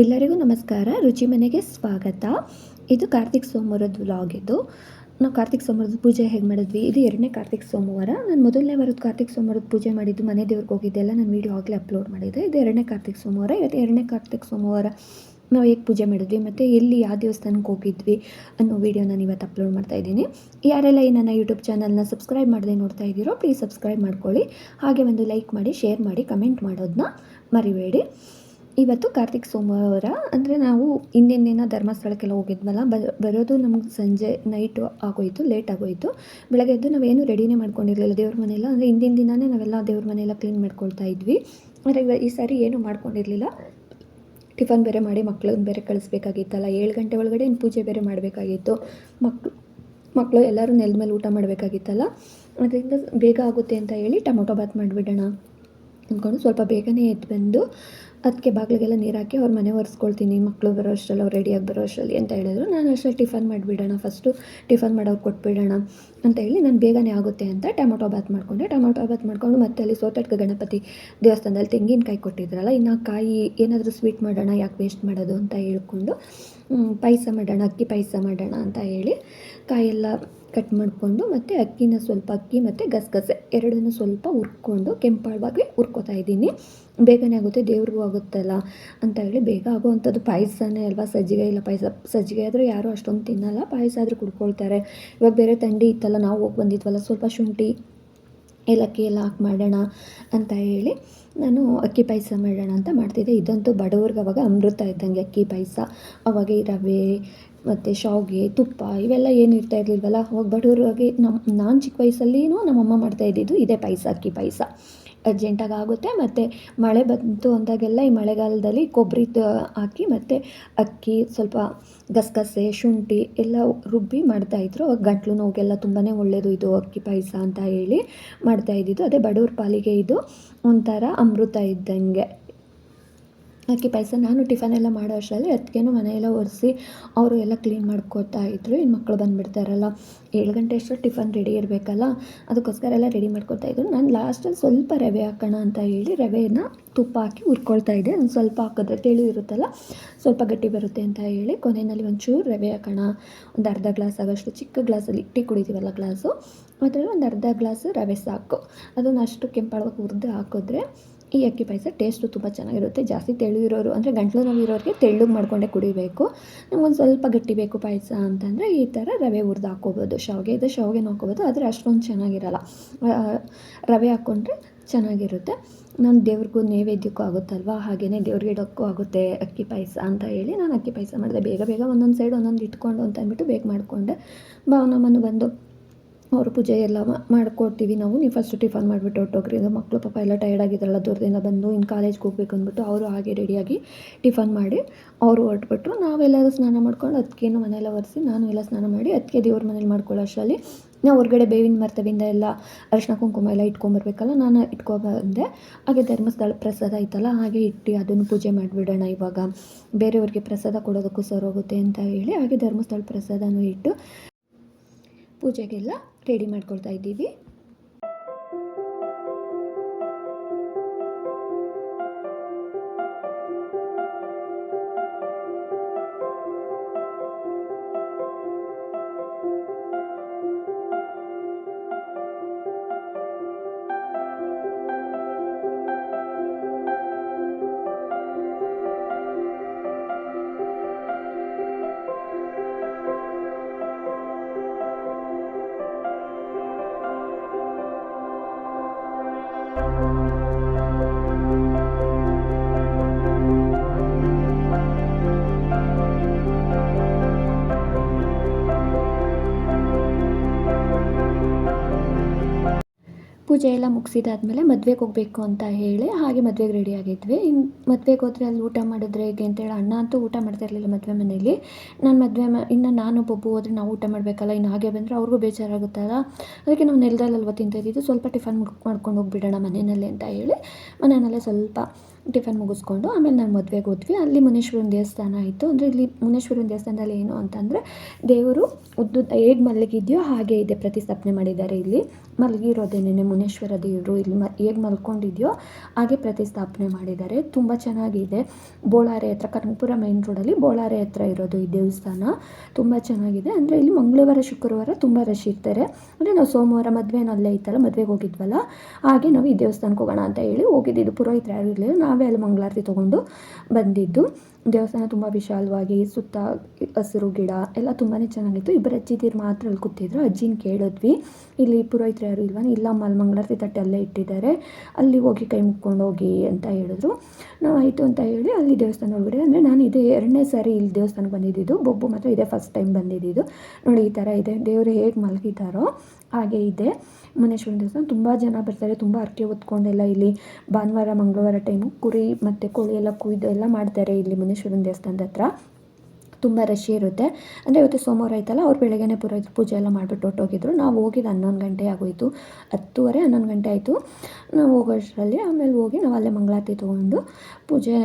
ಎಲ್ಲರಿಗೂ ನಮಸ್ಕಾರ, ರುಚಿ ಮನೆಗೆ ಸ್ವಾಗತ. ಇದು ಕಾರ್ತಿಕ್ ಸೋಮವಾರದ ವ್ಲಾಗ್ ಇದು. ನಾವು ಕಾರ್ತಿಕ್ ಸೋಮವಾರದ ಪೂಜೆ ಹೇಗೆ ಮಾಡಿದ್ವಿ? ಇದು ಎರಡನೇ ಕಾರ್ತಿಕ್ ಸೋಮವಾರ. ನಾನು ಮೊದಲನೇ ವಾರದ ಕಾರ್ತಿಕ್ ಸೋಮವಾರದ ಪೂಜೆ ಮಾಡಿದ್ದು ಮನೆ ದೇವ್ರಿಗೆ ಹೋಗಿದ್ದೆಲ್ಲ ನಾನು ವೀಡಿಯೋ ಆಗಲೇ ಅಪ್ಲೋಡ್ ಮಾಡಿದ್ದೆ ಇದು ಎರಡನೇ ಕಾರ್ತಿಕ್ ಸೋಮವಾರ. ಇವತ್ತು ಎರಡನೇ ಕಾರ್ತಿಕ್ ಸೋಮವಾರ ನಾವು ಹೇಗೆ ಪೂಜೆ ಮಾಡಿದ್ವಿ ಮತ್ತು ಎಲ್ಲಿ, ಯಾವ ದೇವಸ್ಥಾನಕ್ಕೆ ಹೋಗಿದ್ವಿ ಅನ್ನೋ ವೀಡಿಯೋ ನಾನು ಇವತ್ತು ಅಪ್ಲೋಡ್ ಮಾಡ್ತಾ ಇದ್ದೀನಿ. ಯಾರೆಲ್ಲ ಈ ನನ್ನ ಯೂಟ್ಯೂಬ್ ಚಾನಲ್ನ ಸಬ್ಸ್ಕ್ರೈಬ್ ಮಾಡದೆ ನೋಡ್ತಾ ಇದ್ದೀರೋ ಪ್ಲೀಸ್ ಸಬ್ಸ್ಕ್ರೈಬ್ ಮಾಡ್ಕೊಳ್ಳಿ. ಹಾಗೆ ಒಂದು ಲೈಕ್ ಮಾಡಿ ಶೇರ್ ಮಾಡಿ ಕಮೆಂಟ್ ಮಾಡೋದನ್ನ ಮರಿಬೇಡಿ. ಇವತ್ತು ಕಾರ್ತಿಕ್ ಸೋಮವಾರ, ಅಂದರೆ ನಾವು ಹಿಂದಿನ ದಿನ ಧರ್ಮಸ್ಥಳಕ್ಕೆಲ್ಲ ಹೋಗಿದ್ವಲ್ಲ ಬರೋದು ನಮ್ಗೆ ಸಂಜೆ ನೈಟು ಆಗೋಯಿತು ಲೇಟ್ ಆಗೋಯಿತು. ಬೆಳಗ್ಗೆ ಎದ್ದು ನಾವೇನು ರೆಡಿನೇ ಮಾಡ್ಕೊಂಡಿರಲಿಲ್ಲ ದೇವ್ರ ಮನೆಯೆಲ್ಲ, ಅಂದರೆ ಹಿಂದಿನ ದಿನವೇ ನಾವೆಲ್ಲ ದೇವ್ರ ಮನೆಯೆಲ್ಲ ಕ್ಲೀನ್ ಮಾಡ್ಕೊಳ್ತಾ ಇದ್ವಿ. ಆದರೆ ಈ ಸಾರಿ ಏನು ಮಾಡ್ಕೊಂಡಿರಲಿಲ್ಲ. ಟಿಫನ್ ಬೇರೆ ಮಾಡಿ ಮಕ್ಕಳನ್ನ ಬೇರೆ ಕಳಿಸ್ಬೇಕಾಗಿತ್ತಲ್ಲ, ಏಳು ಗಂಟೆ ಒಳಗಡೆ ಇನ್ನು ಪೂಜೆ ಬೇರೆ ಮಾಡಬೇಕಾಗಿತ್ತು. ಮಕ್ಕಳು ಮಕ್ಕಳು ಎಲ್ಲರೂ ನೆಲದ ಮೇಲೆ ಊಟ ಮಾಡಬೇಕಾಗಿತ್ತಲ್ಲ. ಅದರಿಂದ ಬೇಗ ಆಗುತ್ತೆ ಅಂತ ಹೇಳಿ ಟೊಮೊಟೊ ಬಾತ್ ಮಾಡಿಬಿಡೋಣ ಅಂದ್ಕೊಂಡು ಸ್ವಲ್ಪ ಬೇಗನೆ ಎದ್ದು ಬಂದು ಅದಕ್ಕೆ ಬಾಗಿಲಿಗೆಲ್ಲ ನೀರು ಹಾಕಿ ಅವ್ರ ಮನೆ ಒರೆಸ್ಕೊಳ್ತೀನಿ ಮಕ್ಕಳು ಬರೋ ಅಷ್ಟರಲ್ಲಿ ಅವ್ರು ರೆಡಿಯಾಗಿ ಬರೋ ಅಷ್ಟರಲ್ಲಿ ಅಂತ ಹೇಳಿದ್ರು. ನಾನು ಅಷ್ಟರಲ್ಲಿ ಟಿಫನ್ ಮಾಡಿಬಿಡೋಣ ಫಸ್ಟು ಟಿಫನ್ ಮಾಡೋರು ಕೊಟ್ಬಿಡೋಣ ಅಂತ ಹೇಳಿ ನಾನು ಬೇಗನೆ ಆಗುತ್ತೆ ಅಂತ ಟೊಮೊಟೊ ಬಾತ್ ಮಾಡಿಕೊಂಡೆ. ಟೊಮೊಟೊ ಬಾತ್ ಮಾಡಿಕೊಂಡು ಮತ್ತೆ ಅಲ್ಲಿ ಸೋತಟ್ಕ ಗಣಪತಿ ದೇವಸ್ಥಾನದಲ್ಲಿ ತೆಂಗಿನಕಾಯಿ ಕೊಟ್ಟಿದ್ರಲ್ಲ, ಇನ್ನು ಕಾಯಿ ಏನಾದರೂ ಸ್ವೀಟ್ ಮಾಡೋಣ, ಯಾಕೆ ವೇಸ್ಟ್ ಮಾಡೋದು ಅಂತ ಹೇಳ್ಕೊಂಡು ಪಾಯಸ ಮಾಡೋಣ, ಅಕ್ಕಿ ಪಾಯಸ ಮಾಡೋಣ ಅಂತ ಹೇಳಿ ಕಾಯೆಲ್ಲ ಕಟ್ ಮಾಡಿಕೊಂಡು ಮತ್ತು ಅಕ್ಕಿನ ಸ್ವಲ್ಪ ಅಕ್ಕಿ ಮತ್ತು ಗಸಗಸೆ ಎರಡನ್ನು ಸ್ವಲ್ಪ ಹುರ್ಕೊಂಡು ಕೆಂಪಾಳವಾಗಿ ಹುರ್ಕೋತಾ ಇದ್ದೀನಿ. ಬೇಗನೆ ಆಗುತ್ತೆ, ದೇವ್ರಿಗೂ ಆಗುತ್ತಲ್ಲ ಅಂತ ಹೇಳಿ ಬೇಗ ಆಗುವಂಥದ್ದು. ಪಾಯಸನೇ ಅಲ್ವಾ? ಸಜ್ಜಿಗೆ ಇಲ್ಲ ಪಾಯಸ. ಸಜ್ಜಿಗೆ ಆದರೂ ಯಾರೂ ಅಷ್ಟೊಂದು ತಿನ್ನಲ್ಲ, ಪಾಯಸ ಆದರೂ ಕುಡ್ಕೊಳ್ತಾರೆ. ಇವಾಗ ಬೇರೆ ಥಂಡಿ ಇತ್ತಲ್ಲ, ನಾವು ಹೋಗಿ ಬಂದಿದ್ವಲ್ಲ, ಸ್ವಲ್ಪ ಶುಂಠಿ, ಏಲಕ್ಕಿ ಎಲ್ಲ ಹಾಕಿ ಮಾಡೋಣ ಅಂತ ಹೇಳಿ ನಾನು ಅಕ್ಕಿ ಪಾಯಸ ಮಾಡೋಣ ಅಂತ ಮಾಡ್ತಿದ್ದೆ. ಇದಂತೂ ಬಡವ್ರಿಗೆ ಅವಾಗ ಅಮೃತ ಇದ್ದಂಗೆ ಅಕ್ಕಿ ಪಾಯಸ, ಅವಾಗ ಈ ರವೆ ಮತ್ತು ಶಾವಿಗೆ, ತುಪ್ಪ ಇವೆಲ್ಲ ಏನು ಇರ್ತಾ ಇರಲಿಲ್ವಲ್ಲ, ಅವಾಗ ಬಡವ್ರಿಗೆ ನಮ್ಮ ನಾನು ಚಿಕ್ಕ ವಯಸ್ಸಲ್ಲಿನೂ ನಮ್ಮಮ್ಮ ಮಾಡ್ತಾ ಇದ್ದಿದ್ದು ಇದೇ ಪಾಯಸ, ಅಕ್ಕಿ ಪಾಯಸ. ಅರ್ಜೆಂಟಾಗಿ ಆಗುತ್ತೆ. ಮತ್ತು ಮಳೆ ಬಂತು ಅಂದಾಗೆಲ್ಲ ಈ ಮಳೆಗಾಲದಲ್ಲಿ ಕೊಬ್ಬರಿ ಹಾಕಿ ಮತ್ತು ಅಕ್ಕಿ, ಸ್ವಲ್ಪ ಗಸಗಸೆ, ಶುಂಠಿ ಎಲ್ಲ ರುಬ್ಬಿ ಮಾಡ್ತಾಯಿದ್ರು ಗಂಟ್ಲು ನೋವಿಗೆಲ್ಲ ತುಂಬಾ ಒಳ್ಳೆಯದು ಇದು, ಅಕ್ಕಿ ಪಾಯಸ ಅಂತ ಹೇಳಿ ಮಾಡ್ತಾ ಇದ್ದಿದ್ದು. ಅದೇ ಬಡವ್ರ ಪಾಲಿಗೆ ಇದು ಒಂಥರ ಅಮೃತ ಇದ್ದಂಗೆ. ಅಕ್ಕಿ ಪಾಯಸ ನಾನು ಟಿಫನ್ ಎಲ್ಲ ಮಾಡೋ ಅಷ್ಟರಲ್ಲಿ ಅದಕ್ಕೇನು ಮನೆಯೆಲ್ಲ ಒರೆಸಿ ಅವರು ಎಲ್ಲ ಕ್ಲೀನ್ ಮಾಡ್ಕೋತಾ ಇದ್ದರು ಇನ್ನು ಮಕ್ಕಳು ಬಂದುಬಿಡ್ತಾರಲ್ಲ ಏಳು ಗಂಟೆ ಅಷ್ಟು ಟಿಫನ್ ರೆಡಿ ಇರಬೇಕಲ್ಲ. ಅದಕ್ಕೋಸ್ಕರ ಎಲ್ಲ ರೆಡಿ ಮಾಡ್ಕೊತಾ ಇದ್ದರು ನಾನು ಲಾಸ್ಟಲ್ಲಿ ಸ್ವಲ್ಪ ರವೆ ಹಾಕೋಣ ಅಂತ ಹೇಳಿ ರವೆನ ತುಪ್ಪ ಹಾಕಿ ಹುರ್ಕೊಳ್ತಾ ಇದ್ದೆ. ಒಂದು ಸ್ವಲ್ಪ ಹಾಕಿದ್ರೆ ತೆಳು ಇರುತ್ತಲ್ಲ, ಸ್ವಲ್ಪ ಗಟ್ಟಿ ಬರುತ್ತೆ ಅಂತ ಹೇಳಿ ಕೊನೆಯಲ್ಲಿ ಒಂಚೂರು ರವೆ ಹಾಕೋಣ. ಒಂದು ಅರ್ಧ ಗ್ಲಾಸ್ ಆಗೋಷ್ಟು ಚಿಕ್ಕ ಗ್ಲಾಸಲ್ಲಿ ಟೀ ಕುಡಿತೀವಲ್ಲ ಗ್ಲಾಸು. ಅದರಲ್ಲಿ ಒಂದು ಅರ್ಧ ಗ್ಲಾಸ್ ರವೆ ಸಾಕು. ಅದನ್ನು ಅಷ್ಟು ಕೆಂಪಾಳವಾಗಿ ಹುರಿದು ಹಾಕಿದ್ರೆ ಈ ಅಕ್ಕಿ ಪಾಯಸ ಟೇಸ್ಟು ತುಂಬ ಚೆನ್ನಾಗಿರುತ್ತೆ. ಜಾಸ್ತಿ ತೆಳುವಿರೋರು ಅಂದರೆ ಗಂಟಲು ನೋವಿರೋರಿಗೆ ತೆಳ್ಳಗೆ ಮಾಡ್ಕೊಂಡೆ ಕುಡಿಬೇಕು. ನಮಗೊಂದು ಸ್ವಲ್ಪ ಗಟ್ಟಿ ಬೇಕು ಪಾಯಸ ಅಂತಂದರೆ ಈ ಥರ ರವೆ ಹುರಿದು ಹಾಕ್ಕೋಬೋದು. ಶಾವಿಗೆ ಇದು ಶಾವಿಗೆನೂ ಹಾಕ್ಕೋಬೋದು. ಆದರೆ ಅಷ್ಟೊಂದು ಚೆನ್ನಾಗಿರಲ್ಲ. ರವೆ ಹಾಕ್ಕೊಂಡ್ರೆ ಚೆನ್ನಾಗಿರುತ್ತೆ. ನಾನು ದೇವ್ರಿಗೂ ನೈವೇದ್ಯಕ್ಕೂ ಆಗುತ್ತಲ್ವಾ? ಹಾಗೆಯೇ ದೇವ್ರಿಗೆ ಇಡೋಕ್ಕೂ ಆಗುತ್ತೆ ಅಕ್ಕಿ ಪಾಯಸ ಅಂತ ಹೇಳಿ ನಾನು ಅಕ್ಕಿ ಪಾಯಸ ಮಾಡಿದೆ. ಬೇಗ ಬೇಗ ಒಂದೊಂದು ಸೈಡ್ ಒಂದೊಂದು ಇಟ್ಕೊಂಡು ಅಂತ ಅಂದ್ಬಿಟ್ಟು ಬೇಗ ಮಾಡಿಕೊಂಡೆ. ಭಾವನಮ್ಮನು ಬಂದು ಅವರು ಪೂಜೆ ಎಲ್ಲ ಮಾಡ್ಕೊಡ್ತೀವಿ ನಾವು. ನೀವು ಫಸ್ಟ್ ಟಿಫನ್ ಮಾಡಿಬಿಟ್ಟು ಹೊರಟೋಗ್ರಿ. ಅಂದರೆ ಮಕ್ಕಳು ಪಾಪ ಎಲ್ಲ ಟೈರ್ಡ್ ಆಗಿದ್ದಾರಲ್ಲ, ದೂರದಿಂದ ಬಂದು ಇನ್ನು ಕಾಲೇಜ್ಗೆ ಹೋಗ್ಬೇಕು ಅಂದ್ಬಿಟ್ಟು ಅವರು ಹಾಗೆ ರೆಡಿಯಾಗಿ ಟಿಫನ್ ಮಾಡಿ ಅವರು ಹೊರಟ್ಬಿಟ್ರು. ನಾವೆಲ್ಲರೂ ಸ್ನಾನ ಮಾಡ್ಕೊಂಡು ಅದಕ್ಕೇನು ಮನೆಯೆಲ್ಲ ಒರೆಸಿ ನಾನು ಎಲ್ಲ ಸ್ನಾನ ಮಾಡಿ ಅದಕ್ಕೆ ದೇವ್ರ ಮನೇಲಿ ಮಾಡ್ಕೊಳ್ಳೋ ಅಷ್ಟರಲ್ಲಿ ನಾವು ಹೊರಗಡೆ ಬೇವಿನ ಮರ್ತವಿಂದ ಎಲ್ಲ ಅರಿಶಿನ ಕುಂಕುಮ ಎಲ್ಲ ಇಟ್ಕೊಂಬರ್ಬೇಕಲ್ಲ ನಾನು ಇಟ್ಕೊ ಬಂದೆ ಹಾಗೆ ಧರ್ಮಸ್ಥಳ ಪ್ರಸಾದ ಐತಲ್ಲ, ಹಾಗೆ ಇಟ್ಟು ಅದನ್ನು ಪೂಜೆ ಮಾಡಿಬಿಡೋಣ ಇವಾಗ. ಬೇರೆಯವ್ರಿಗೆ ಪ್ರಸಾದ ಕೊಡೋದಕ್ಕೂ ಸರೋಗುತ್ತೆ ಅಂತ ಹೇಳಿ ಹಾಗೆ ಧರ್ಮಸ್ಥಳ ಪ್ರಸಾದನೂ ಇಟ್ಟು ಪೂಜೆಗೆಲ್ಲ ರೆಡಿ ಮಾಡ್ಕೊಳ್ತಾ ಇದ್ದೀವಿ. ಪೂಜೆ ಎಲ್ಲ ಮುಗಿಸಿದಾದ್ಮೇಲೆ ಮದುವೆಗೆ ಹೋಗಬೇಕು ಅಂತ ಹೇಳಿ ಹಾಗೆ ಮದುವೆಗೆ ರೆಡಿ ಆಗಿದ್ವಿ. ಇನ್ನು ಮದುವೆಗೆ ಹೋದರೆ ಅಲ್ಲಿ ಊಟ ಮಾಡಿದ್ರೆ ಹೇಗೆ ಅಂತೇಳಿ ಅಣ್ಣ ಅಂತೂ ಊಟ ಮಾಡ್ತಾ ಇರಲಿಲ್ಲ ಮದುವೆ ಮನೆಯಲ್ಲಿ. ನಾನು ಮದುವೆ ಮ, ಇನ್ನು ನಾನು ಬೊಬ್ಬು ಹೋದ್ರೆ ನಾವು ಊಟ ಮಾಡಬೇಕಲ್ಲ, ಇನ್ನು ಹಾಗೆ ಬಂದರೆ ಅವ್ರಿಗೂ ಬೇಜಾರಾಗುತ್ತಲ್ಲ. ಅದಕ್ಕೆ ನಾವು ನೆಲದಲ್ಲಲ್ವ ತಿಂತಾ ಇದ್ದಿದ್ದು, ಸ್ವಲ್ಪ ಟಿಫನ್ ಮಾಡ್ಕೊಂಡು ಹೋಗಿಬಿಡೋಣ ಮನೆಯಲ್ಲೇ ಅಂತ ಹೇಳಿ ಮನೆಯಲ್ಲೇ ಸ್ವಲ್ಪ ಟಿಫನ್ ಮುಗಿಸ್ಕೊಂಡು ಆಮೇಲೆ ನಾನು ಮದುವೆಗೆ ಹೋದ್ವಿ. ಅಲ್ಲಿ ಮುನೇಶ್ವರನ ದೇವಸ್ಥಾನ ಆಯಿತು ಅಂದರೆ ಇಲ್ಲಿ ಮುನೇಶ್ವರನ ದೇವಸ್ಥಾನದಲ್ಲಿ ಏನು ಅಂತಂದರೆ ದೇವರು ಉದ್ದು ಹೇಗೆ ಮಲಗಿದೆಯೋ ಹಾಗೆ ಇದೆ ಪ್ರತಿಸ್ಥಾಪನೆ ಮಾಡಿದ್ದಾರೆ ಇಲ್ಲಿ. ಮಲಗಿರೋದೇನೇ ಮುನೇಶ್ವರ ದೇವರು ಇಲ್ಲಿ ಮ ಹೇಗೆ ಮಲ್ಕೊಂಡಿದೆಯೋ ಹಾಗೆ ಪ್ರತಿಸ್ಥಾಪನೆ ಮಾಡಿದ್ದಾರೆ. ತುಂಬ ಚೆನ್ನಾಗಿದೆ. ಬೋಳಾರೆ ಹತ್ರ, ಕನಕಪುರ ಮೈನ್ ರೋಡಲ್ಲಿ ಬೋಳಾರೆ ಹತ್ರ ಇರೋದು ಈ ದೇವಸ್ಥಾನ. ತುಂಬ ಚೆನ್ನಾಗಿದೆ. ಅಂದರೆ ಇಲ್ಲಿ ಮಂಗಳವಾರ, ಶುಕ್ರವಾರ ತುಂಬ ರಶ್ ಇರ್ತಾರೆ. ಅಂದರೆ ನಾವು ಸೋಮವಾರ ಮದುವೆನೂ ಅಲ್ಲೇ ಇತ್ತಲ್ಲ, ಮದುವೆಗೆ ಹೋಗಿದ್ವಲ್ಲ, ಹಾಗೆ ನಾವು ಈ ದೇವಸ್ಥಾನಕ್ಕೆ ಹೋಗೋಣ ಅಂತ ಹೇಳಿ ಹೋಗಿದ್ದಿದ್ದು ಪುರೋಹಿತರು ಯಾರು ಇರಲಿಲ್ಲ ನಾವೇ ಅಲ್ಲಿ ಮಂಗಳಾರತಿ ತೊಗೊಂಡು ಬಂದಿದ್ದು. ದೇವಸ್ಥಾನ ತುಂಬ ವಿಶಾಲವಾಗಿ ಸುತ್ತ ಹಸಿರು ಗಿಡ ಎಲ್ಲ ತುಂಬಾ ಚೆನ್ನಾಗಿತ್ತು. ಇಬ್ಬರು ಅಜ್ಜಿದಿರು ಮಾತ್ರ ಅಲ್ಲಿ ಕೂತಿದ್ರು. ಅಜ್ಜಿನ ಕೇಳಿದ್ವಿ, ಇಲ್ಲಿ ಪುರೋಹಿತರು ಯಾರು ಇಲ್ವಾ? ಇಲ್ಲ ಮಲ್ಮಂಗಳಾರತಿ ಮಂಗಳಾರತಿ ತಟ್ಟೆ ಅಲ್ಲೇ ಇಟ್ಟಿದ್ದಾರೆ. ಅಲ್ಲಿ ಹೋಗಿ ಕೈ ಮುಕ್ಕೊಂಡು ಹೋಗಿ ಅಂತ ಹೇಳಿದ್ರು. ನಾವು ಆಯಿತು ಅಂತ ಹೇಳಿ ಅಲ್ಲಿ ದೇವಸ್ಥಾನ ಒಳಗಡೆ ಅಂದರೆ ನಾನು ಇದೇ ಎರಡನೇ ಸಾರಿ ಇಲ್ಲಿ ದೇವಸ್ಥಾನಕ್ಕೆ ಬಂದಿದ್ದು ಬೊಬ್ಬು ಮಾತ್ರ ಇದೇ ಫಸ್ಟ್ ಟೈಮ್ ಬಂದಿದ್ದು ನೋಡಿ, ಈ ಥರ ಇದೆ. ದೇವರು ಹೇಗೆ ಮಲಗಿದ್ದಾರೋ ಹಾಗೆ ಇದೆ. ಮುನೇಶ್ವರ ದೇವಸ್ಥಾನ ತುಂಬ ಜನ ಬರ್ತಾರೆ. ತುಂಬ ಹರಕೆ ಹೊತ್ಕೊಂಡೆಲ್ಲ ಇಲ್ಲಿ ಭಾನುವಾರ, ಮಂಗಳವಾರ ಟೈಮು ಕುರಿ ಮತ್ತು ಕೋಳಿ ಎಲ್ಲ ಕುಯ್ದು ಎಲ್ಲ ಮಾಡ್ತಾರೆ ಇಲ್ಲಿ ಮುನೇಶ್ವರನ ದೇವಸ್ಥಾನದ ಹತ್ರ. ತುಂಬ ರಶ್ ಇರುತ್ತೆ. ಅಂದರೆ ಇವತ್ತು ಸೋಮವಾರ ಆಯ್ತಲ್ಲ, ಅವ್ರು ಬೆಳಗ್ಗೆನೇ ಪುರೋಹಿತರು ಪೂಜೆ ಎಲ್ಲ ಮಾಡಿಬಿಟ್ಟು ಹೊಟ್ಟೋಗಿದ್ರು ನಾವು ಹೋಗಿದ್ದು ಹನ್ನೊಂದು ಗಂಟೆ ಆಗೋಯಿತು. ಹತ್ತುವರೆ, ಹನ್ನೊಂದು ಗಂಟೆ ಆಯಿತು. ನಾವು ಹೋಗೋಷ್ಟರಲ್ಲಿ ಆಮೇಲೆ ಹೋಗಿ ನಾವು ಅಲ್ಲೇ ಮಂಗಳಾರತಿ ತೊಗೊಂಡು ಪೂಜೆ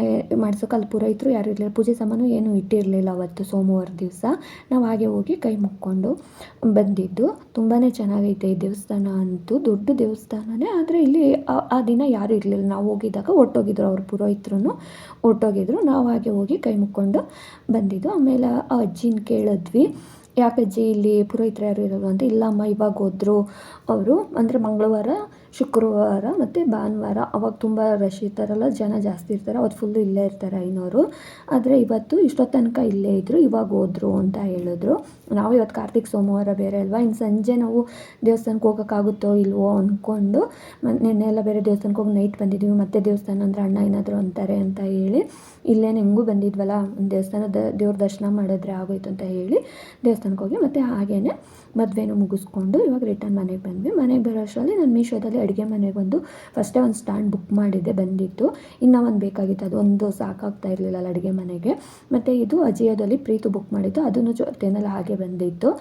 ಮಾಡ್ಸೋಕೆ ಅಲ್ಲಿ ಪುರೋಹಿತರು ಯಾರು ಇರಲಿಲ್ಲ. ಪೂಜೆ ಸಾಮಾನು ಏನೂ ಇಟ್ಟಿರಲಿಲ್ಲ ಅವತ್ತು ಸೋಮವಾರ ದಿವಸ. ನಾವು ಹಾಗೆ ಹೋಗಿ ಕೈ ಮುಕ್ಕೊಂಡು ಬಂದಿದ್ದು. ತುಂಬಾ ಚೆನ್ನಾಗೈತೆ ಈ ದೇವಸ್ಥಾನ ಅಂತೂ. ದೊಡ್ಡ ದೇವಸ್ಥಾನನೇ, ಆದರೆ ಇಲ್ಲಿ ಆ ದಿನ ಯಾರು ಇರಲಿಲ್ಲ. ನಾವು ಹೋಗಿದ್ದಾಗ ಒಟ್ಟೋಗಿದ್ರು ಅವ್ರ ಪುರೋಹಿತ್ರು ಒಟ್ಟೋಗಿದ್ರು ನಾವು ಹಾಗೆ ಹೋಗಿ ಕೈ ಮುಕ್ಕೊಂಡು ಬಂದಿದ್ದು. ಆಮೇಲೆ ಆ ಅಜ್ಜಿನ ಕೇಳಿದ್ವಿ ಯಾಕಜ್ಜಿ ಇಲ್ಲಿ ಪುರೋಹಿತರು ಯಾರು ಇರೋದು ಅಂತ? ಇಲ್ಲಮ್ಮ, ಇವಾಗ ಹೋದ್ರು ಅವರು. ಅಂದರೆ ಮಂಗಳವಾರ, ಶುಕ್ರವಾರ ಮತ್ತು ಭಾನುವಾರ. ಅವಾಗ ತುಂಬ ರಶ್ ಇರ್ತಾರಲ್ಲ, ಜನ ಜಾಸ್ತಿ ಇರ್ತಾರೆ. ಅವತ್ತು ಫುಲ್ಲು ಇಲ್ಲೇ ಇರ್ತಾರೆ ಐನೋರು. ಆದರೆ ಇವತ್ತು ಇಷ್ಟೊತ್ತು ತನಕ ಇಲ್ಲೇ ಇದ್ದರು ಇವಾಗ ಹೋದರು ಅಂತ ಹೇಳಿದ್ರು. ನಾವು ಇವತ್ತು ಕಾರ್ತಿಕ್ ಸೋಮವಾರ ಬೇರೆ ಅಲ್ವಾ? ಇನ್ನು ಸಂಜೆ ನಾವು ದೇವಸ್ಥಾನಕ್ಕೆ ಹೋಗೋಕ್ಕಾಗುತ್ತೋ ಇಲ್ವೋ ಅಂದ್ಕೊಂಡು ನಿನ್ನೆ ಎಲ್ಲ ಬೇರೆ ದೇವಸ್ಥಾನಕ್ಕೆ ಹೋಗಿ ನೈಟ್ ಬಂದಿದ್ದೀವಿ ಮತ್ತೆ ದೇವಸ್ಥಾನ ಅಂದರೆ ಅಣ್ಣ ಏನಾದರೂ ಅಂತಾರೆ ಅಂತ ಹೇಳಿ ಇಲ್ಲೇನು ಹೆಂಗೂ ಬಂದಿದ್ವಲ್ಲ ದೇವಸ್ಥಾನದ ದೇವ್ರ ದರ್ಶನ ಮಾಡಿದ್ರೆ ಆಗೋಯ್ತು ಅಂತ ಹೇಳಿ ದೇವಸ್ಥಾನಕ್ಕೆ ಹೋಗಿ ಮತ್ತು ಹಾಗೇ ಮದುವೆನೂ ಮುಗಿಸ್ಕೊಂಡು ಇವಾಗ ರಿಟರ್ನ್ ಮನೆಗೆ ಬಂದ್ವಿ. ಮನೆಗೆ ಬರೋ ಅಷ್ಟರಲ್ಲಿ ನಾನು ಮೀಶೋದಲ್ಲಿ ಅಡುಗೆ ಮನೆಗೆ ಒಂದು ಫಸ್ಟೇ ಒಂದು ಸ್ಟ್ಯಾಂಡ್ ಬುಕ್ ಮಾಡಿದ್ದೆ, ಬಂದಿತ್ತು. ಇನ್ನೂ ಒಂದು ಬೇಕಾಗಿತ್ತು, ಅದು ಒಂದು ಸಾಕಾಗ್ತಾ ಇರಲಿಲ್ಲ ಅಡುಗೆ ಮನೆಗೆ. ಮತ್ತು ಇದು ಅಜಿಯೋದಲ್ಲಿ ಪ್ರೀತು ಬುಕ್ ಮಾಡಿತ್ತು, ಅದನ್ನು ಜೊತೆನಲ್ಲಿ ಹಾಗೆ ಬಂದಿತ್ತು.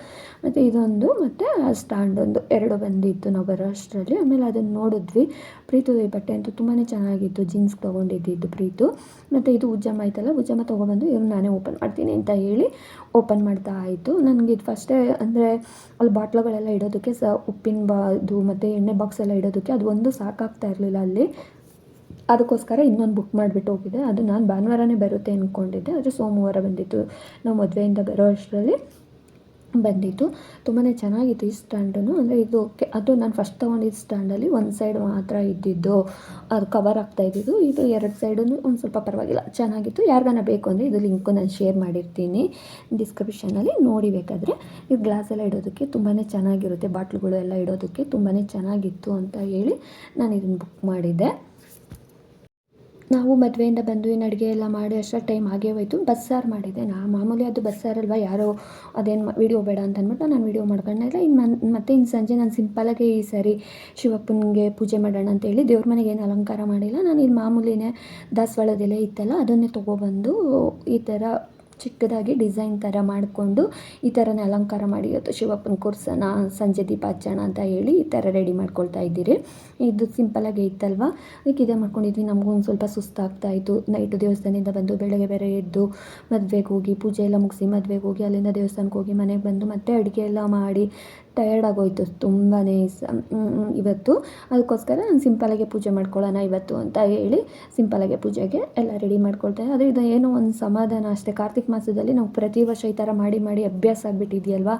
ಮತ್ತು ಇದೊಂದು, ಮತ್ತು ಸ್ಟ್ಯಾಂಡ್ ಒಂದು ಎರಡು ಬಂದಿತ್ತು ನಾವು ಬರೋ ಅಷ್ಟರಲ್ಲಿ. ಆಮೇಲೆ ಅದನ್ನು ನೋಡಿದ್ವಿ. ಪ್ರೀತು ಬಟ್ಟೆ ಅಂತೂ ತುಂಬಾ ಚೆನ್ನಾಗಿತ್ತು ಜೀನ್ಸ್ ತೊಗೊಂಡಿದ್ದು ಪ್ರೀತು. ಮತ್ತು ಇದು ಉಜ್ಜಮ್ಮ ಐತಲ್ಲ ಉಜ್ಜಮ್ಮ ತೊಗೊಬಂದು ಇವ್ರು ನಾನೇ ಓಪನ್ ಮಾಡ್ತೀನಿ ಅಂತ ಹೇಳಿ ಓಪನ್ ಮಾಡ್ತಾ ಆಯಿತು ನನಗೆ ಇದು ಫಸ್ಟೇ ಅಂದರೆ ಅಲ್ಲಿ ಬಾಟ್ಲುಗಳೆಲ್ಲ ಇಡೋದಕ್ಕೆ ಸ, ಉಪ್ಪಿನ ಬಾ ಮತ್ತು ಎಣ್ಣೆ ಬಾಕ್ಸ್ ಎಲ್ಲ ಇಡೋದಕ್ಕೆ ಅದು ಒಂದು ಸಾಕಾಗ್ತಾ ಇರಲಿಲ್ಲ ಅಲ್ಲಿ. ಅದಕ್ಕೋಸ್ಕರ ಇನ್ನೊಂದು ಬುಕ್ ಮಾಡಿಬಿಟ್ಟು ಹೋಗಿದ್ದೆ. ಅದು ನಾನು ಭಾನುವಾರನೇ ಬರುತ್ತೆ ಅಂದ್ಕೊಂಡಿದ್ದೆ ಆದರೆ ಸೋಮವಾರ ಬಂದಿತ್ತು. ನಾವು ಮದುವೆಯಿಂದ ಬರೋ ಅಷ್ಟರಲ್ಲಿ ಬಂದಿತ್ತು. ತುಂಬಾ ಚೆನ್ನಾಗಿತ್ತು ಈ ಸ್ಟ್ಯಾಂಡೂ ಅಂದರೆ ಇದು ಅದು ನಾನು ಫಸ್ಟ್ ತೊಗೊಂಡಿದ್ದ ಸ್ಟ್ಯಾಂಡಲ್ಲಿ ಒಂದು ಸೈಡ್ ಮಾತ್ರ ಇದ್ದಿದ್ದು. ಅದು ಕವರ್ ಆಗ್ತಾ ಇದ್ದಿದ್ದು. ಇದು ಎರಡು ಸೈಡೂ ಒಂದು ಸ್ವಲ್ಪ ಪರವಾಗಿಲ್ಲ, ಚೆನ್ನಾಗಿತ್ತು. ಯಾರಿಗಾನ ಬೇಕು ಅಂದರೆ ಇದು ಲಿಂಕು ನಾನು ಶೇರ್ ಮಾಡಿರ್ತೀನಿ. ಡಿಸ್ಕ್ರಿಪ್ಷನಲ್ಲಿ ನೋಡಿ ಬೇಕಾದರೆ. ಇದು ಗ್ಲಾಸೆಲ್ಲ ಇಡೋದಕ್ಕೆ ತುಂಬಾ ಚೆನ್ನಾಗಿರುತ್ತೆ. ಬಾಟ್ಲುಗಳು ಎಲ್ಲ ಇಡೋದಕ್ಕೆ ತುಂಬಾ ಚೆನ್ನಾಗಿತ್ತು ಅಂತ ಹೇಳಿ ನಾನು ಇದನ್ನು ಬುಕ್ ಮಾಡಿದ್ದೆ. ನಾವು ಮದುವೆಯಿಂದ ಬಂದು ಇನ್ನು ಅಡುಗೆ ಎಲ್ಲ ಮಾಡಿ ಅಷ್ಟೇ ಟೈಮ್ ಆಗೇ ಹೋಯಿತು. ಬಸ್ಸಾರು ಮಾಡಿದೆ ನಾ. ಮಾಮೂಲಿ ಅದು ಬಸ್ಸಾರಲ್ವ ಯಾರೋ ಅದೇನು ವೀಡಿಯೋ ಬೇಡ ಅಂತ ಅಂದ್ಬಿಟ್ಟು ನಾನು ವೀಡಿಯೋ ಮಾಡ್ಕೊಂಡೆ ಇನ್ನು ಮನ್ ಮತ್ತೆ ಇನ್ನು ಸಂಜೆ ನಾನು ಸಿಂಪಲಾಗಿ ಈ ಸಾರಿ ಶಿವಪ್ಪನಿಗೆ ಪೂಜೆ ಮಾಡೋಣ ಅಂತೇಳಿ ದೇವ್ರ ಮನೆಗೆ ಏನು ಅಲಂಕಾರ ಮಾಡಿಲ್ಲ. ನಾನು ಇಲ್ಲಿ ಮಾಮೂಲಿನೇ ದಾಸವಾಳದೆಲೆ ಇತ್ತಲ್ಲ, ಅದನ್ನೇ ತೊಗೊಬಂದು ಈ ಥರ ಚಿಕ್ಕದಾಗಿ ಡಿಸೈನ್ ಥರ ಮಾಡಿಕೊಂಡು ಈ ಥರನೇ ಅಲಂಕಾರ ಮಾಡಿ ಇವತ್ತು ಶಿವಪ್ಪನ ಕೂರ್ಸೋಣ, ಸಂಜೆ ದೀಪ ಹಚ್ಚೋಣ ಅಂತ ಹೇಳಿ ಈ ಥರ ರೆಡಿ ಮಾಡ್ಕೊಳ್ತಾ ಇದ್ದೀರಿ. ಇದು ಸಿಂಪಲಾಗಿ ಇತ್ತಲ್ವ? ಅದಕ್ಕೆ ಇದೇ ಮಾಡ್ಕೊಂಡಿದ್ವಿ. ನಮಗೂ ಒಂದು ಸ್ವಲ್ಪ ಸುಸ್ತಾಗ್ತಾ ಇತ್ತು. ನೈಟು ದೇವಸ್ಥಾನದಿಂದ ಬಂದು ಬೆಳಗ್ಗೆ ಬೇರೆ ಎದ್ದು ಮದುವೆಗೆ ಹೋಗಿ, ಪೂಜೆ ಎಲ್ಲ ಮುಗಿಸಿ ಮದುವೆಗೆ ಹೋಗಿ, ಅಲ್ಲಿಂದ ದೇವಸ್ಥಾನಕ್ಕೆ ಹೋಗಿ ಮನೆಗೆ ಬಂದು ಮತ್ತೆ ಅಡುಗೆ ಎಲ್ಲ ಮಾಡಿ ಟಯರ್ಡ್ ಆಗೋಯ್ತು. ತುಂಬಾ ಇವತ್ತು. ಅದಕ್ಕೋಸ್ಕರ ನಾನು ಸಿಂಪಲಾಗೆ ಪೂಜೆ ಮಾಡ್ಕೊಳ್ಳೋಣ ಇವತ್ತು ಅಂತ ಹೇಳಿ ಸಿಂಪಲಾಗೆ ಪೂಜೆಗೆ ಎಲ್ಲ ರೆಡಿ ಮಾಡ್ಕೊಳ್ತಾ ಆದರೆ ಇದು ಏನೋ ಒಂದು ಸಮಾಧಾನ ಅಷ್ಟೇ. ಕಾರ್ತಿಕ್ ಮಾಸದಲ್ಲಿ ನಾವು ಪ್ರತಿ ವರ್ಷ ಈ ಥರ ಮಾಡಿ ಮಾಡಿ ಅಭ್ಯಾಸ ಆಗಿಬಿಟ್ಟಿದೆಯಲ್ವ?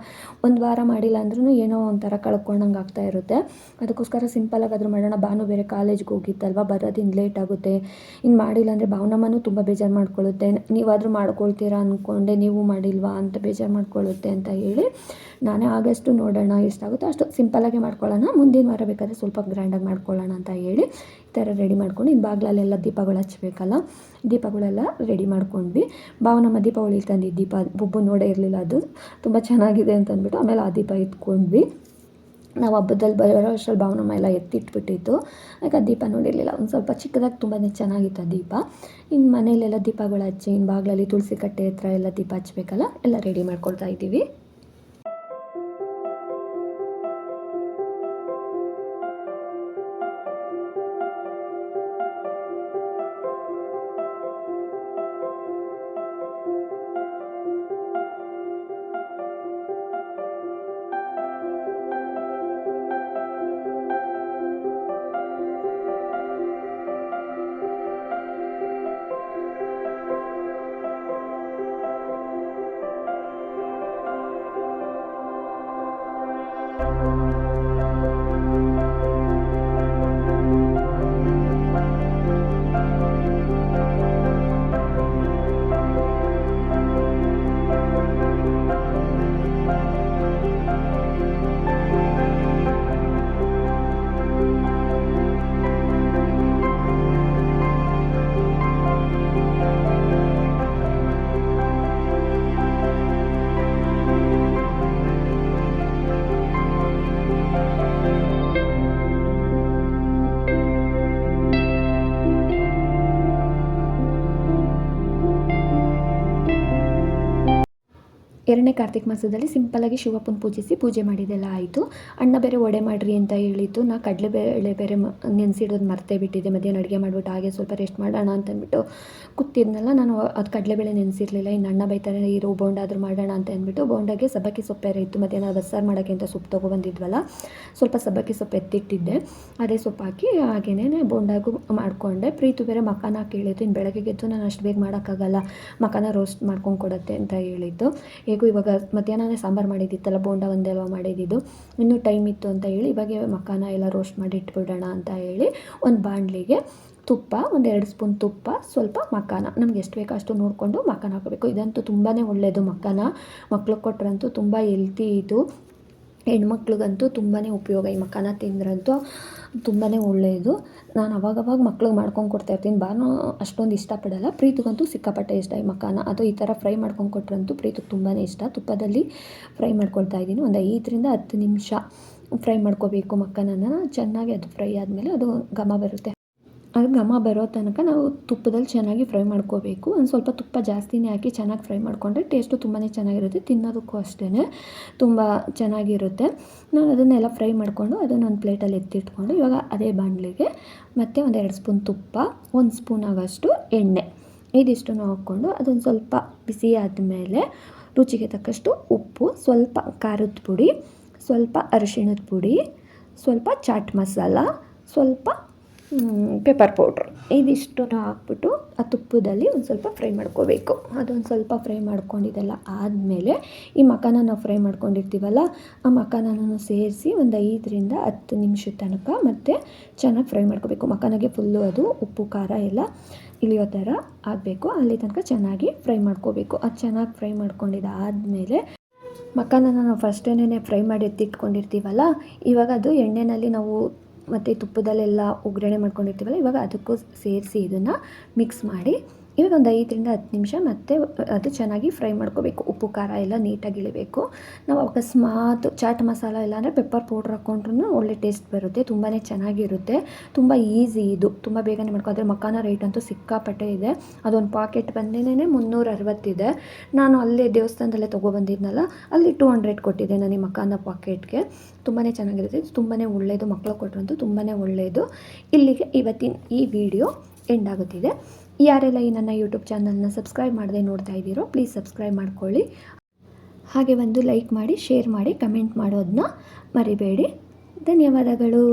ಒಂದು ವಾರ ಮಾಡಿಲ್ಲ ಅಂದ್ರೂ ಏನೋ ಒಂಥರ ಕಳ್ಕೊಂಡಂಗೆ ಆಗ್ತಾ ಇರುತ್ತೆ. ಅದಕ್ಕೋಸ್ಕರ ಸಿಂಪಲಾಗಿ ಮಾಡೋಣ. ಭಾನು ಬೇರೆ ಕಾಲೇಜ್ಗೆ ಹೋಗಿತ್ತಲ್ವ? ಬರೋದಿಂದ ಲೇಟ್ ಆಗುತ್ತೆ. ಇನ್ನು ಮಾಡಿಲ್ಲ ಅಂದರೆ ಭಾವನಮ್ಮನೂ ತುಂಬ ಬೇಜಾರು ಮಾಡ್ಕೊಳ್ಳುತ್ತೆ ನೀವಾದರೂ ಮಾಡ್ಕೊಳ್ತೀರಾ ಅಂದ್ಕೊಂಡೆ ನೀವು ಮಾಡಿಲ್ವಾ ಅಂತ ಬೇಜಾರು ಮಾಡ್ಕೊಳ್ಳುತ್ತೆ ಅಂತ ಹೇಳಿ ನಾನೇ ಆಗಷ್ಟು ನೋಡೋಣ, ಎಷ್ಟಾಗುತ್ತೋ ಅಷ್ಟು ಸಿಂಪಲಾಗಿ ಮಾಡ್ಕೊಳ್ಳೋಣ. ಮುಂದಿನ ವಾರ ಬೇಕಾದರೆ ಸ್ವಲ್ಪ ಗ್ರ್ಯಾಂಡಾಗಿ ಮಾಡ್ಕೊಳ್ಳೋಣ ಅಂತ ಹೇಳಿ ಈ ಥರ ರೆಡಿ ಮಾಡ್ಕೊಂಡು ಇನ್ನು ಬಾಗಿಲಲ್ಲೆಲ್ಲ ದೀಪಗಳು ಹಚ್ಬೇಕಲ್ಲ, ದೀಪಗಳೆಲ್ಲ ರೆಡಿ ಮಾಡ್ಕೊಂಡ್ವಿ. ಭಾವನಮ್ಮ ದೀಪಾವಳಿ ತಂದು ದೀಪ, ಬೊಬ್ಬು ನೋಡೇ ಇರಲಿಲ್ಲ ಅದು. ತುಂಬ ಚೆನ್ನಾಗಿದೆ ಅಂತ ಅಂದ್ಬಿಟ್ಟು ಆಮೇಲೆ ಆ ದೀಪ ಇಟ್ಕೊಂಡ್ವಿ. ನಾವು ಹಬ್ಬದಲ್ಲಿ ಬರೋ ಅಷ್ಟರಲ್ಲಿ ಭಾವನಮ್ಮ ಎಲ್ಲ ಎತ್ತಿಟ್ಬಿಟ್ಟಿತ್ತು ಯಾಕೆ ದೀಪ ನೋಡಿರಲಿಲ್ಲ, ಒಂದು ಸ್ವಲ್ಪ ಚಿಕ್ಕದಾಗಿ ತುಂಬಾ ಚೆನ್ನಾಗಿತ್ತು ಆ ದೀಪ. ಇನ್ನು ಮನೆಯಲ್ಲೆಲ್ಲ ದೀಪಗಳು ಹಚ್ಚಿ ಇನ್ನು ಬಾಗಿಲಲ್ಲಿ ತುಳಸಿ ಕಟ್ಟೆ ಹತ್ರ ಎಲ್ಲ ದೀಪ ಹಚ್ಬೇಕಲ್ಲ, ಎಲ್ಲ ರೆಡಿ ಮಾಡ್ಕೊಳ್ತಾ ಇದ್ದೀವಿ. ಎರಡನೇ ಕಾರ್ತಿಕ್ ಮಾಸದಲ್ಲಿ ಸಿಂಪಲಾಗಿ ಶಿವಪ್ಪನ ಪೂಜಿಸಿ ಪೂಜೆ ಮಾಡಿದೆಲ್ಲ ಆಯಿತು. ಅಣ್ಣ ಬೇರೆ ವಡೆ ಮಾಡಿರಿ ಅಂತ ಹೇಳಿತ್ತು. ನಾ ಕಡಲೆಬೇಳೆ ಬೇರೆ ನೆನೆಸಿಡೋದು ಮರ್ತೇ ಬಿಟ್ಟಿದ್ದೆ. ಮಧ್ಯಾಹ್ನ ಅಡುಗೆ ಮಾಡಿಬಿಟ್ಟು ಹಾಗೆ ಸ್ವಲ್ಪ ರೆಸ್ಟ್ ಮಾಡೋಣ ಅಂತಂದ್ಬಿಟ್ಟು ಕೂತಿದ್ನಲ್ಲ, ನಾನು ಅದು ಕಡಲೆಬೇಳೆ ನೆನೆಸಿರಲಿಲ್ಲ. ಇನ್ನು ಅಣ್ಣ ಬೈತಾರೆ, ಇರೋ ಬೋಂಡ ಆದರೂ ಮಾಡೋಣ ಅಂತ ಅಂದ್ಬಿಟ್ಟು ಬೋಂಡಾಗೆ ಸಬ್ಬಕ್ಕಿ ಸೊಪ್ಪೇರೆ ಇತ್ತು. ಮಧ್ಯಾಹ್ನ ಬಸ್ಸಾರು ಮಾಡೋಕ್ಕೆ ಅಂತ ಸೊಪ್ಪು ತೊಗೊಬಂದಿದ್ವಲ್ಲ ಸ್ವಲ್ಪ ಸಬ್ಬಕ್ಕಿ ಸೊಪ್ಪು ಎತ್ತಿಟ್ಟಿದ್ದೆ. ಅದೇ ಸೊಪ್ಪು ಹಾಕಿ ಹಾಗೇನೆ ಬೋಂಡಾಗೂ ಮಾಡಿಕೊಂಡೆ. ಪ್ರೀತು ಬೇರೆ ಮಕಾನ ಕೇಳಿದ್ದು ಇನ್ನು ಬೆಳಗ್ಗೆ ಎದ್ದು ನಾನು ಅಷ್ಟು ಬೇಗ ಮಾಡೋಕ್ಕಾಗಲ್ಲ. ಮಕಾನ ರೋಸ್ಟ್ ಮಾಡ್ಕೊಂಡು ಕೊಡುತ್ತೆ ಅಂತ ಹೇಳಿದ್ದು. ಹೇಗೂ ಇವಾಗ ಮಧ್ಯಾಹ್ನನೇ ಸಾಂಬಾರು ಮಾಡಿದ್ದಿತ್ತಲ್ಲ, ಬೋಂಡ ಒಂದೆಲ್ಲ ಮಾಡಿದ್ದು ಇನ್ನೂ ಟೈಮ್ ಇತ್ತು ಅಂತ ಹೇಳಿ ಇವಾಗ ಮಕ್ಕಾನ ಎಲ್ಲ ರೋಸ್ಟ್ ಮಾಡಿ ಇಟ್ಬಿಡೋಣ ಅಂತ ಹೇಳಿ ಒಂದು ಬಾಣಲಿಗೆ ತುಪ್ಪ, ಒಂದು ಎರಡು ಸ್ಪೂನ್ ತುಪ್ಪ, ಸ್ವಲ್ಪ ಮಕ್ಕಾನ. ನಮ್ಗೆ ಎಷ್ಟು ಬೇಕೋ ಅಷ್ಟು ನೋಡಿಕೊಂಡು ಮಕ್ಕಾನ ಹಾಕಬೇಕು. ಇದಂತೂ ತುಂಬಾ ಒಳ್ಳೆಯದು ಮಕ್ಕಾನ. ಮಕ್ಳಿಗೆ ಕೊಟ್ರಂತೂ ತುಂಬ ಹೆಲ್ತಿ ಇದು. ಹೆಣ್ಮಕ್ಳಿಗಂತೂ ತುಂಬಾ ಉಪಯೋಗ ಈ ಮಕ್ಕಾನ ತಿಂದ್ರಂತೂ. ತುಂಬಾ ಒಳ್ಳೆಯದು. ನಾನು ಅವಾಗವಾಗ ಮಕ್ಳಿಗೆ ಮಾಡ್ಕೊಂಡು ಕೊಡ್ತಾ ಇರ್ತೀನಿ. ಬಾನು ಅಷ್ಟೊಂದು ಇಷ್ಟಪಡಲ್ಲ. ಪ್ರೀತಿಗಂತೂ ಸಿಕ್ಕಾಪಟ್ಟೆ ಇಷ್ಟ ಈ ಮಕಾನ ಅದು ಈ ಥರ ಫ್ರೈ ಮಾಡ್ಕೊಂಡು ಕೊಟ್ರಂತೂ ಪ್ರೀತಿಗೆ ತುಂಬಾ ಇಷ್ಟ. ತುಪ್ಪದಲ್ಲಿ ಫ್ರೈ ಮಾಡ್ಕೊಳ್ತಾ ಇದ್ದೀನಿ. ಒಂದು ಐದರಿಂದ ಹತ್ತು ನಿಮಿಷ ಫ್ರೈ ಮಾಡ್ಕೋಬೇಕು ಮಕ್ಕನನ್ನು. ಚೆನ್ನಾಗಿ ಅದು ಫ್ರೈ ಆದಮೇಲೆ ಅದು ಘಮ ಬರುತ್ತೆ. ಅದು ಘಮ ಬರೋ ತನಕ ನಾವು ತುಪ್ಪದಲ್ಲಿ ಚೆನ್ನಾಗಿ ಫ್ರೈ ಮಾಡ್ಕೋಬೇಕು. ಒಂದು ಸ್ವಲ್ಪ ತುಪ್ಪ ಜಾಸ್ತಿನೇ ಹಾಕಿ ಚೆನ್ನಾಗಿ ಫ್ರೈ ಮಾಡಿಕೊಂಡ್ರೆ ಟೇಸ್ಟು ತುಂಬಾ ಚೆನ್ನಾಗಿರುತ್ತೆ. ತಿನ್ನೋದಕ್ಕೂ ಅಷ್ಟೇ ತುಂಬ ಚೆನ್ನಾಗಿರುತ್ತೆ. ನಾನು ಅದನ್ನೆಲ್ಲ ಫ್ರೈ ಮಾಡಿಕೊಂಡು ಅದನ್ನು ಒಂದು ಪ್ಲೇಟಲ್ಲಿ ಎತ್ತಿಟ್ಕೊಂಡು ಇವಾಗ ಅದೇ ಬಾಣಲಿಗೆ ಮತ್ತು ಒಂದು ಎರಡು ಸ್ಪೂನ್ ತುಪ್ಪ, ಒಂದು ಸ್ಪೂನ್ ಆಗೋಷ್ಟು ಎಣ್ಣೆ ಇದಿಷ್ಟನ್ನು ಹಾಕ್ಕೊಂಡು ಅದೊಂದು ಸ್ವಲ್ಪ ಬಿಸಿ ಆದಮೇಲೆ ರುಚಿಗೆ ತಕ್ಕಷ್ಟು ಉಪ್ಪು, ಸ್ವಲ್ಪ ಖಾರದ ಪುಡಿ, ಸ್ವಲ್ಪ ಅರಿಶಿಣದ ಪುಡಿ, ಸ್ವಲ್ಪ ಚಾಟ್ ಮಸಾಲ, ಸ್ವಲ್ಪ ಪೆಪ್ಪರ್ ಪೌಡ್ರ್ ಇದಿಷ್ಟನ್ನು ಹಾಕ್ಬಿಟ್ಟು ಆ ತುಪ್ಪದಲ್ಲಿ ಒಂದು ಸ್ವಲ್ಪ ಫ್ರೈ ಮಾಡ್ಕೋಬೇಕು. ಅದೊಂದು ಸ್ವಲ್ಪ ಫ್ರೈ ಮಾಡ್ಕೊಂಡಿದ್ದೆಲ್ಲ ಆದಮೇಲೆ ಈ ಮಕಾನ ನಾವು ಫ್ರೈ ಮಾಡ್ಕೊಂಡಿರ್ತೀವಲ್ಲ, ಆ ಮಕಾನನೂ ಸೇರಿಸಿ ಒಂದು ಐದರಿಂದ ಹತ್ತು ನಿಮಿಷದ ತನಕ ಮತ್ತು ಚೆನ್ನಾಗಿ ಫ್ರೈ ಮಾಡ್ಕೋಬೇಕು. ಮಕಾನಗೆ ಫುಲ್ಲು ಅದು ಉಪ್ಪು, ಖಾರ ಎಲ್ಲ ಇಳಿಯೋ ಥರ ಆಗಬೇಕು. ಅಲ್ಲಿ ತನಕ ಚೆನ್ನಾಗಿ ಫ್ರೈ ಮಾಡ್ಕೋಬೇಕು. ಅದು ಚೆನ್ನಾಗಿ ಫ್ರೈ ಮಾಡ್ಕೊಂಡಿದ್ದು ಆದಮೇಲೆ ಮಕಾನನ ನಾವು ಫಸ್ಟೇನೇ ಫ್ರೈ ಮಾಡಿ ಎತ್ತಿಟ್ಕೊಂಡಿರ್ತೀವಲ್ಲ, ಇವಾಗ ಅದು ಎಣ್ಣೆಯಲ್ಲಿ ನಾವು ಮತ್ತು ತುಪ್ಪದಲ್ಲೆಲ್ಲ ಒಗ್ಗರಣೆ ಮಾಡ್ಕೊಂಡಿರ್ತೀವಲ್ಲ ಇವಾಗ ಅದಕ್ಕೂ ಸೇರಿಸಿ ಇದನ್ನು ಮಿಕ್ಸ್ ಮಾಡಿ ಇವಾಗ ಒಂದು ಐದರಿಂದ ಹತ್ತು ನಿಮಿಷ ಮತ್ತೆ ಅದು ಚೆನ್ನಾಗಿ ಫ್ರೈ ಮಾಡ್ಕೋಬೇಕು. ಉಪ್ಪು, ಖಾರ ಎಲ್ಲ ನೀಟಾಗಿ ಇಳಿಬೇಕು. ನಾವು ಅಕಸ್ಮಾತ್ ಚಾಟ್ ಮಸಾಲ ಇಲ್ಲ ಅಂದರೆ ಪೆಪ್ಪರ್ ಪೌಡ್ರ್ ಹಾಕ್ಕೊಂಡ್ರೂ ಒಳ್ಳೆ ಟೇಸ್ಟ್ ಬರುತ್ತೆ. ತುಂಬಾ ಚೆನ್ನಾಗಿರುತ್ತೆ. ತುಂಬ ಈಸಿ ಇದು. ತುಂಬ ಬೇಗನೆ ಮಾಡ್ಕೊ ಅದ್ರ ಮಕಾನ ರೇಟ್ ಅಂತೂ ಸಿಕ್ಕಾಪಟ್ಟೆ ಇದೆ. ಅದೊಂದು ಪಾಕೆಟ್ ಬಂದೇನೆ ಮುನ್ನೂರ ಅರವತ್ತಿದೆ ನಾನು ಅಲ್ಲೇ ದೇವಸ್ಥಾನದಲ್ಲೇ ತೊಗೊಬಂದಿದ್ನಲ್ಲ ಅಲ್ಲಿ ಟೂ ಹಂಡ್ರೆಡ್ ಕೊಟ್ಟಿದ್ದೆ ನನಗೆ ಮಕಾನ ಪಾಕೆಟ್ಗೆ. ತುಂಬಾ ಚೆನ್ನಾಗಿರುತ್ತೆ. ತುಂಬಾ ಒಳ್ಳೆಯದು ಮಕ್ಕಳು ಕೊಟ್ಟರಂತೂ ತುಂಬಾ ಒಳ್ಳೆಯದು ಇಲ್ಲಿಗೆ ಇವತ್ತಿನ ಈ ವಿಡಿಯೋ ಎಂಡ್ ಆಗುತ್ತಿದೆ. ಯಾರೆಲ್ಲ ಈ ನನ್ನ ಯೂಟ್ಯೂಬ್ ಚಾನಲ್ನ ಸಬ್ಸ್ಕ್ರೈಬ್ ಮಾಡದೆ ನೋಡ್ತಾ ಇದ್ದೀರೋ ಪ್ಲೀಸ್ ಸಬ್ಸ್ಕ್ರೈಬ್ ಮಾಡ್ಕೊಳ್ಳಿ. ಹಾಗೆ ಒಂದು ಲೈಕ್ ಮಾಡಿ ಶೇರ್ ಮಾಡಿ ಕಮೆಂಟ್ ಮಾಡೋದನ್ನ ಮರಿಬೇಡಿ. ಧನ್ಯವಾದಗಳು.